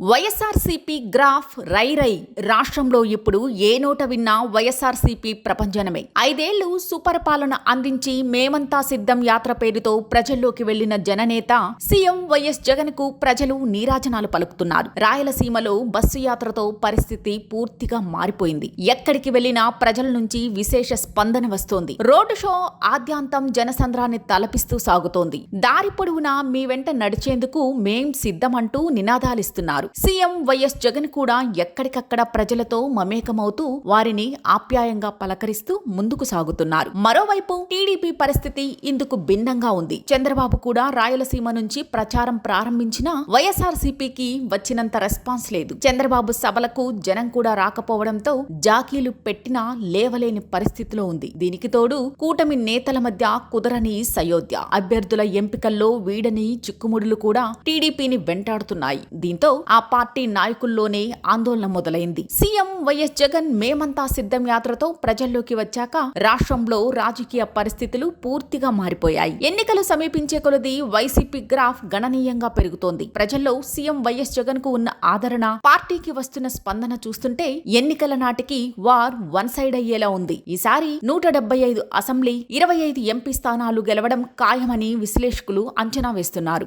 YSRCP graph రై రై. రాష్ట్రంలో ఇప్పుడు ఏ నోట విన్నా వైఎస్ఆర్సీపీ ప్రపంచనమే. ఐదేళ్ళు సుపరిపాలన అందించి మేమంతా సిద్ధం యాత్ర పేరుతో ప్రజల్లోకి వెళ్ళిన జననేత సీఎం వైఎస్ జగన్కు ప్రజలు నీరాజనాలు పలుకుతున్నారు. రాయలసీమలో బస్సు యాత్రతో పరిస్థితి పూర్తిగా మారిపోయింది. ఎక్కడికి వెళ్ళినా ప్రజల నుంచి విశేష స్పందన వస్తోంది. రోడ్డు షో ఆద్యాంతం జనసంద్రాన్ని తలపిస్తూ సాగుతోంది. దారి పొడవునా మీ వెంట నడిచేందుకు మేం సిద్ధమంటూ నినాదాలిస్తున్నారు. సీఎం వైఎస్ జగన్ కూడా ఎక్కడికక్కడ ప్రజలతో మమేకమవుతూ వారిని ఆప్యాయంగా పలకరిస్తూ ముందుకు సాగుతున్నారు. మరోవైపు టీడీపీ పరిస్థితి ఇందుకు భిన్నంగా ఉంది. చంద్రబాబు కూడా రాయలసీమ నుంచి ప్రచారం ప్రారంభించిన వైఎస్ఆర్సీపీకి వచ్చినంత రెస్పాన్స్ లేదు. చంద్రబాబు సభలకు జనం కూడా రాకపోవడంతో జాకీలు పెట్టినా లేవలేని పరిస్థితిలో ఉంది. దీనికి తోడు కూటమి నేతల మధ్య కుదరని సయోధ్య. అభ్యర్థుల ఎంపికల్లో వీడని చిక్కుముడులు కూడా టీడీపీని వెంటాడుతున్నాయి. దీంతో ఆ పార్టీ నాయకుల్లోనే ఆందోళన మొదలైంది. సీఎం వైఎస్ జగన్ మేమంతా సిద్ధం యాత్రతో ప్రజల్లోకి వచ్చాక రాష్ట్రంలో రాజకీయ పరిస్థితులు పూర్తిగా మారిపోయాయి. ఎన్నికలు సమీపించే కొలది వైసీపీ గ్రాఫ్ గణనీయంగా పెరుగుతోంది. ప్రజల్లో సీఎం వైఎస్ జగన్కు ఉన్న ఆదరణ పార్టీకి వస్తున్న స్పందన చూస్తుంటే ఎన్నికల నాటికి వార్ వన్ సైడ్ అయ్యేలా ఉంది. ఈసారి నూట డెబ్బై ఐదు అసెంబ్లీ ఇరవై ఐదు ఎంపీ స్థానాలు గెలవడం ఖాయమని విశ్లేషకులు అంచనా వేస్తున్నారు.